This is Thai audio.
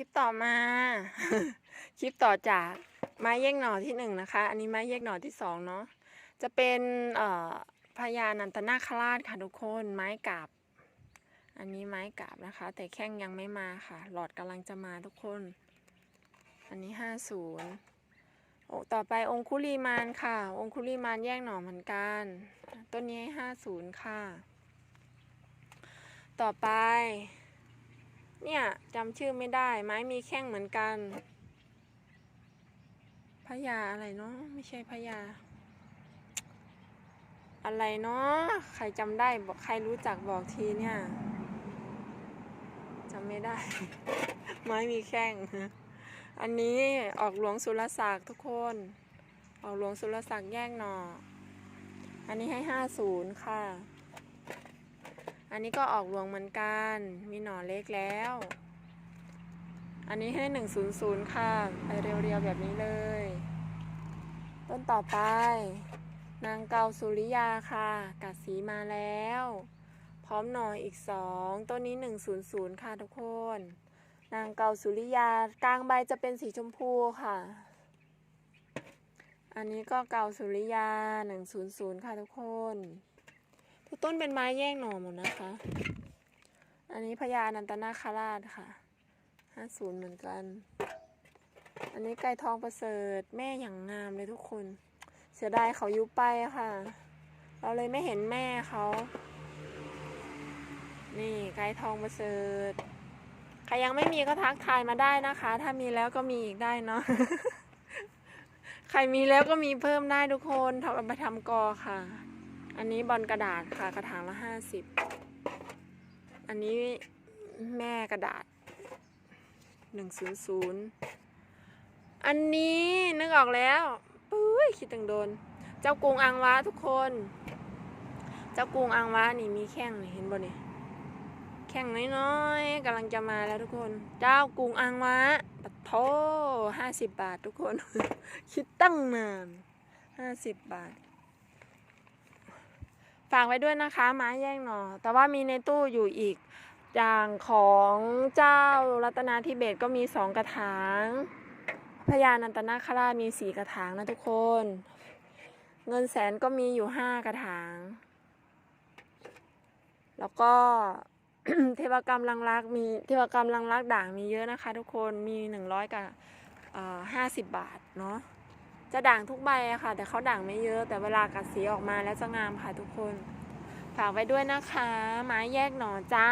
ลิปต่อมา คลิปต่อจากไม้แยกหน่อที่หนึ่งนะคะ อันนี้ไม้แยกหน่อที่สองเนาะ จะเป็นพญานันตนาคราชค่ะทุกคน ไม้กาบ อันนี้ไม้กาบนะคะ แต่แข้งยังไม่มาค่ะ หลอดกำลังจะมาทุกคน อันนี้ห้าศูนย์โอ้ต่อไปองคุลีมานค่ะ องคุลีมานแยกหน่อเหมือนกัน ต้นนี้ห้าศูนย์ค่ะ ต่อไป จำชื่อไม่ได้ ไม้มีแข้งเหมือนกันพญาอะไรเนาะไม่ใช่พญาอะไรเนาะใครจำได้บอกใครรู้จักบอกทีเนี่ยจำไม่ได้ ไม้มีแข้ง อันนี้ออกหลวงสุรศักดิ์ทุกคน ออกหลวงสุรศักดิ์แยกหนออันนี้ให้ห้าศูนย์ค่ะ อันนี้ก็ออกหลวงเหมือนกัน มีหน่อเล็กแล้ว อันนี้ให้หนึ่งศูนย์ศูนย์ค่ะ ไปเรียวๆแบบนี้เลย ต้นต่อไป นางเกาสุริยาค่ะ กัดสีมาแล้ว พร้อมหน่ออีกสองต้นนี้หนึ่งศูนย์ศูนย์ค่ะทุกคน นางเกาสุริยากลางใบจะเป็นสีชมพูค่ะ อันนี้ก็เกาสุริยาหนึ่งศูนย์ศูนย์ค่ะทุกคน ต้นเป็นไม้แยกหน่อหมดนะคะ อันนี้พญาอนันตนาคราชค่ะห้าศูนย์เหมือนกัน อันนี้ไก่ทองประเสริฐแม่อย่างงามเลยทุกคน เสียดายเขายุบไปค่ะ เราเลยไม่เห็นแม่เขา นี่ไก่ทองประเสริฐ ใครยังไม่มีก็ทักทายมาได้นะคะ ถ้ามีแล้วก็มีอีกได้เนาะ ใครมีแล้วก็มีเพิ่มได้ทุกคนทำไปทำกอค่ะ อันนี้บอลกระดาษค่ะกระถางละห้าสิบ อันนี้แม่กระดาษหนึ่งศูนย์ศูนย์อันนี้นึกออกแล้วปุ้ยคิดถึงโดน เจ้ากรุงอังวะทุกคน เจ้ากรุงอังวะนี่มีแข้งนี่เห็นบ่เนี่ยแข้งน้อยๆกำลังจะมาแล้วทุกคน เจ้ากรุงอังวะปะโทห้าสิบบาททุกคน คิดตั้งนานห้าสิบบาท ฝากไว้ด้วยนะคะไม้แย่งหนอแต่ว่ามีในตู้อยู่อีกอย่างของเจ้ารัตนาธิเบศก็มีสองกระถางพญานันตนาคราชมีสี่กระถางนะทุกคน เงินแสนก็มีอยู่ห้ากระถาง แล้วก็เทวกรรมลังรักมีเทวกรรมลังรักด่างมีเยอะนะคะ ทุกคนมีหนึ่งร้อยกับห้าสิบบาทเนาะ จะด่างทุกใบอะค่ะ แต่เขาด่างไม่เยอะ แต่เวลากัดสีออกมาแล้วจะงามค่ะทุกคน ฝากไว้ด้วยนะคะ ไม้แยกหน่อจ้า